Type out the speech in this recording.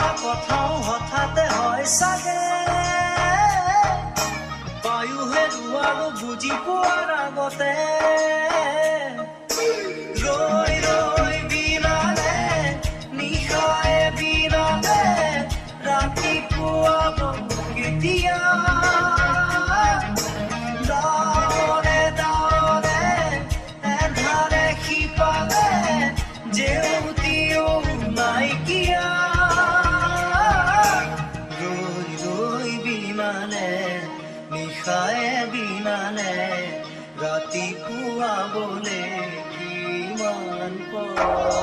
কথাও হঠাতে হয় চাগে বায়ু হেৰুৱাৰো বুজি পোৱাৰ আগতে। ৰৈ ৰৈ বিনালে নিশাই বিনালে ৰাতিপুৱা কেতিয়া দাৱনে দাৱনে এধাৰে সিপালে জেউতিও বিমানে নিশায় বিনানে ৰাতিপুৱা বোলে কিমান পৰ